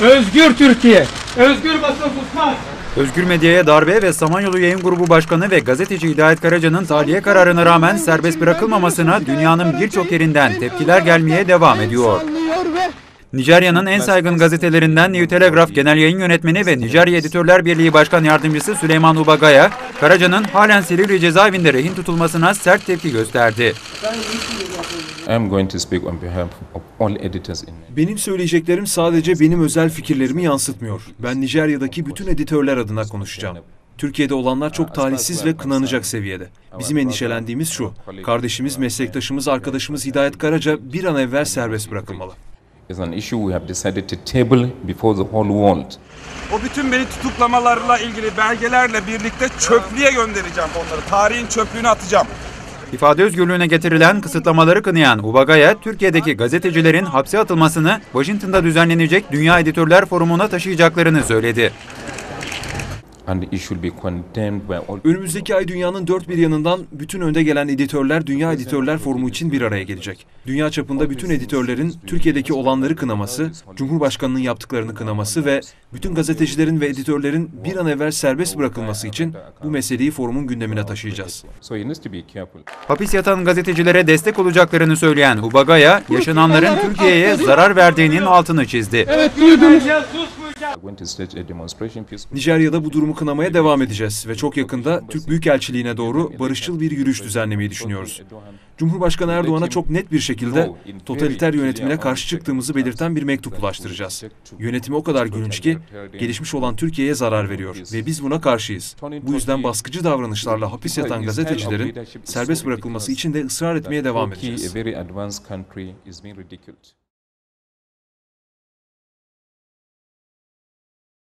Özgür Türkiye. Özgür basın susmaz. Özgür Medya'ya darbe ve Samanyolu Yayın Grubu Başkanı ve gazeteci Hidayet Karaca'nın tahliye kararına rağmen serbest bırakılmamasına dünyanın birçok yerinden tepkiler gelmeye devam ediyor. Nijerya'nın en saygın gazetelerinden New Telegraph Genel Yayın Yönetmeni ve Nijerya Editörler Birliği Başkan Yardımcısı Süleyman Ubagaya, Karaca'nın halen Silivri cezaevinde rehin tutulmasına sert tepki gösterdi. I'm going to speak on behalf of all editors in Benim söyleyeceklerim sadece benim özel fikirlerimi yansıtmıyor. Ben Nijerya'daki bütün editörler adına konuşacağım. Türkiye'de olanlar çok talihsiz ve kınanacak seviyede. Bizim endişelendiğimiz şu. Kardeşimiz, meslektaşımız, arkadaşımız Hidayet Karaca bir an evvel serbest bırakılmalı. is an issue we have decided to table before the whole world. O bütün beni tutuklamalarla ilgili belgelerle birlikte çöplüğe göndereceğim onları. Tarihin çöplüğüne atacağım. İfade özgürlüğüne getirilen kısıtlamaları kınayan Ubagaya, Türkiye'deki gazetecilerin hapse atılmasını Washington'da düzenlenecek Dünya Editörler Forumu'na taşıyacaklarını söyledi. And it should be condemned by all Önümüzdeki ay dünyanın dört bir yanından bütün önde gelen editörler Dünya Editörler Forumu için bir araya gelecek. Dünya çapında bütün editörlerin Türkiye'deki olanları kınaması, Cumhurbaşkanı'nın yaptıklarını kınaması ve bütün gazetecilerin ve editörlerin bir an evvel serbest bırakılması için bu meseleyi forumun gündemine taşıyacağız. So he needs to be careful. Hapis yatan gazetecilere destek olacaklarını söyleyen Ubagaya, yaşananların Türkiye'ye zarar verdiğinin altını çizdi. Susmayacağız, susmayacağız. Nijerya'da bu durumu kınamaya devam edeceğiz ve çok yakında Türk Büyükelçiliğine doğru barışçıl bir yürüyüş düzenlemeyi düşünüyoruz. Cumhurbaşkanı Erdoğan'a çok net bir şekilde totaliter yönetimine karşı çıktığımızı belirten bir mektup ulaştıracağız. Yönetimi o kadar gülünç ki gelişmiş olan Türkiye'ye zarar veriyor ve biz buna karşıyız. Bu yüzden baskıcı davranışlarla hapis yatan gazetecilerin serbest bırakılması için de ısrar etmeye devam edeceğiz.